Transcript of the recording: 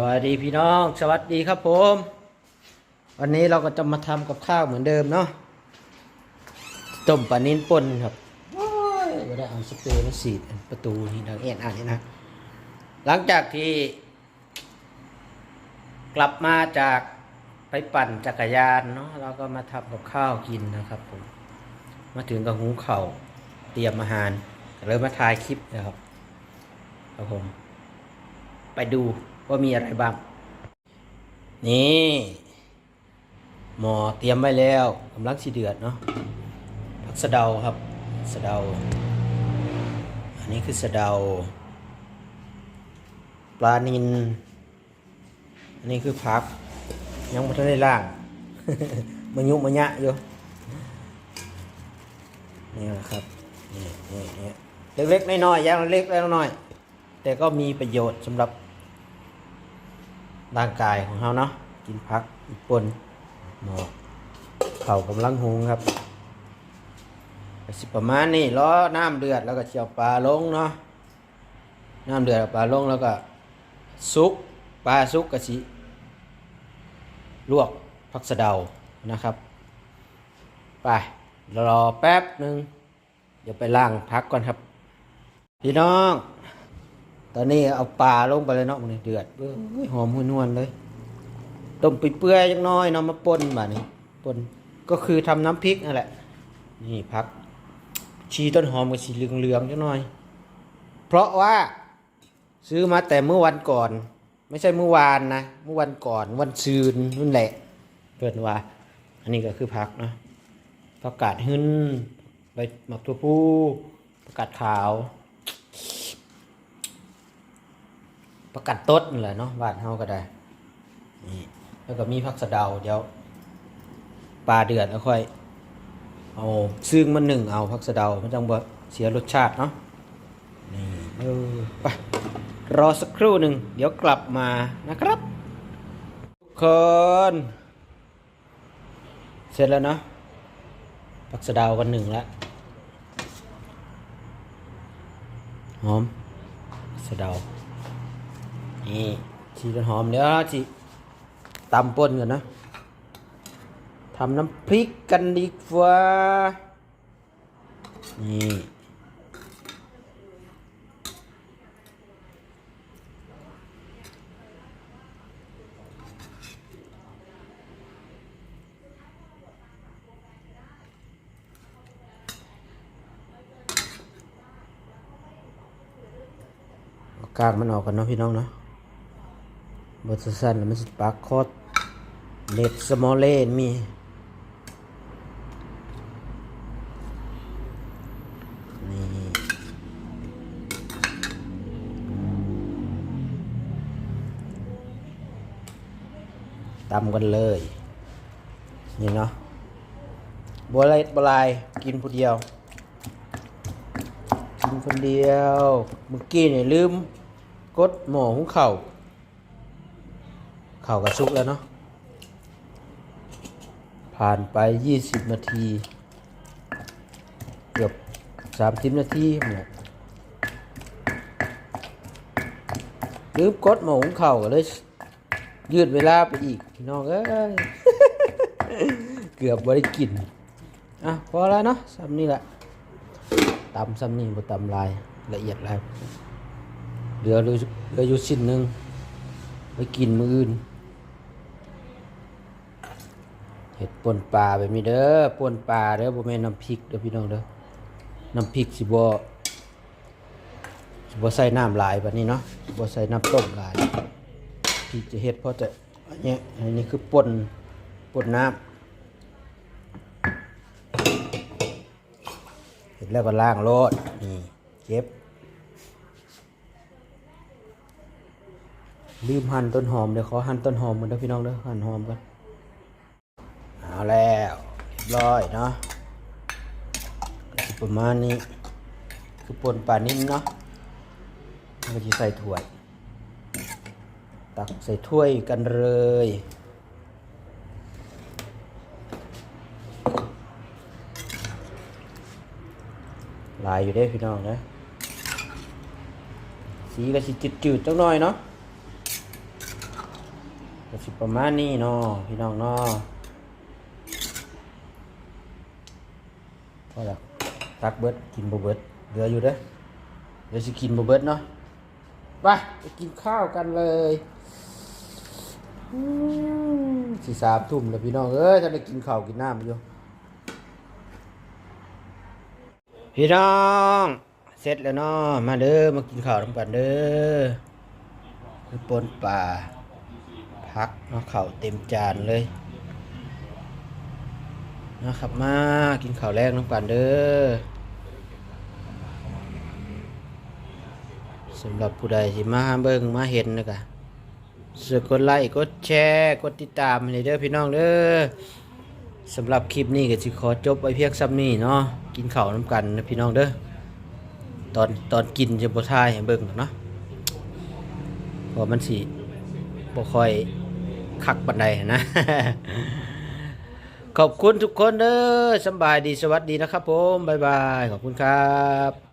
สดีพี่น้อง สวัสดีครับผม วันนี้เราก็จะมาทำกับข้าวเหมือนเดิมเนาะต้มปลานิ้นป่นครับโอ้ยไม่ได้เอาสเปรย์มาสีดประตูนี่ดังเอ็นอ่านนี่นะ หลังจากที่ กลับมาจากไปปั่นจักรยานเนาะเราก็มาทำกับข้าวกินนะครับผม มาถึงกับหุงข้าเตรียมอาหารเลยมาถ่ายคลิปนะครับครับผม ไปดู ว่ามีอะไรบ้าง นี่หมอเตรียมไว้แล้วกำลังสีเดือดเนาะผักสะเดาครับสะเดา อันนี้คือสะเดา ปลานินอันนี้คือผัก ยังไม่ทันได้ล่างมันยุมันยะอยู่นี่แหละครับนี่นี่นี่เล็กๆน้อยๆอย่างเล็กๆน้อยๆแต่ก็มีประโยชน์สำหรับ ร่างกายของเราเนาะกินผักปนหมอเข่ากำลังหุงครับก็สิประมาณนี้ล้อน้ำเดือดแล้วก็เจียวปลาลงเนาะน้ำเดือดเอาปลาลงแล้วก็ซุกปลาซุกกะสิลวกผักสะเดานะครับ ไปรอแป๊บหนึ่งเดี๋ยวไปล้างพักก่อนครับ พี่น้อง ตอนนี้เอาปลาลงไปเลยเนาะมันเดือดเอ้ยหอมหุ่นวนๆเลยต้มไปเปื่อยๆจังน้อยเนาะมาป่นแบบนี้ป่นก็คือทำน้ำพริกนั่นแหละ นี่พัก ชีต้นหอมกับสีเหลืองๆจังน้อย เพราะว่าซื้อมาแต่เมื่อวันก่อน ไม่ใช่เมื่อวานนะเมื่อวันก่อนวันซืนนั่นแหละเพื่อนว่า อันนี้ก็คือพักเนาะผักกาดหึ่นใบหมักตัวผู้ผักกาดขาว ประกัดต้นนั่นแหละเนาะบ้านเฮาก็ได้นี่แล้วก็มีผักสะเดาเดี๋ยวปลาเดือดแล้วค่อยเอาซึ่งมันหนึ่งเอาผักสะเดามันจังบ่เสียรสชาติเนาะนี่เออไปรอสักครู่หนึ่งเดี๋ยวกลับมานะครับ ทุกคน เสร็จแล้วเนาะผักสะเดากันหนึ่งแล้วหอมสะเดา นี่ชีต้นหอมเดี๋ยวจีตำป่นกันนะทำน้ำพริกกันดีกว่า นี่กากมันออกกันเนาะพี่น้องเนาะ บทสั้นแล้วมันสิปากคอดเล็บสมอลเล่นมีนี่ตำกันเลย นี่เนาะบัวลายบัวลายกินผู้เดียว กินคนเดียว เมื่อกี้เนี่ยลืม กดหม้อหุงข้า วข้าวกระซุกแล้วเนาะ ผ่านไป 20 นาที เกือบ 30 นาทีหมดลืมกดหมอหุงข้าวก็เลย ยืดเวลาไปอีกพี่น้องเอ้ย เกือบบ่ได้กิน อะ พอแล้วเนาะซำนี่แหละตำซำนี่บ่ตำลายละเอียดแล้วเหลือเหลือเลือยู่ชิ้นหนึ่งไว้กินมืออื่น เห็ดป่นปลาแบบนี้เด้อป่นปลาเด้อบ่แม่นน้ำพริกเด้อพี่น้องเด้อน้ำพริกสิบ่สิบ่ใส่น้ำหลายแบบนี้เนาะสิบ่ใส่น้ำต้มหลายที่จะเฮ็ดเพราะจะอันเนี้ยอันนี้คือป่นป่นน้ำเห็ดแล้วก็ล้างโลดนี่เก็บลืมหั่นต้นหอมเดี๋ยวขอหั่นต้นหอมกันเด้อพี่น้องเด้อหั่นหอมกัน เอาแล้วเรียบร้อยเนาะสิประมาณนี้ คือปนปลานิ่มเนาะมันก็จะใส่ถ้วย ตักใส่ถ้วยกันเลยลายอยู่เด้พี่น้องนะ สีก็สิจืดๆจังหน่อยเนาะสิประมาณนี้เนาะพี่น้องเนาะ พอละตักเบิดกินบ่เบิดเหลืออยู่เด้อเดี๋ยวสิกินบ่เบิดเนาะไปไปกินข้าวกันเลยอืมสิสามทุ่มแล้วพี่น้องเอ้ยถ้าได้กินข้าวกินน้ำอยู่พี่น้องเสร็จแล้วเนาะมาเด้อมากินข้าวร่วมกันเด้อคือปนป่าพักเนาะข้าวเต็มจานเลย นะครับมากินข้าวแรกน้ำกันเด้อสำหรับผู้ใดที่มาเบิ่งมาเห็นนะกะสกกดไลค์กดแชร์กดติดตามให้เด้อพี่น้องเด้อสำหรับคลิปนี้ก็สิขอจบไว้เพียงซ้ำนี้เนาะกินข้าวน้ำกันนะพี่น้องเด้อตอนตอนกินจะบ่ทายให้เบิ่งหรอกเนาะพรามันสิบ่ค่อยคักบันไดนะ ขอบคุณทุกคนเด้อสบายดีสวัสดีนะครับผม บ๊ายบาย ขอบคุณครับ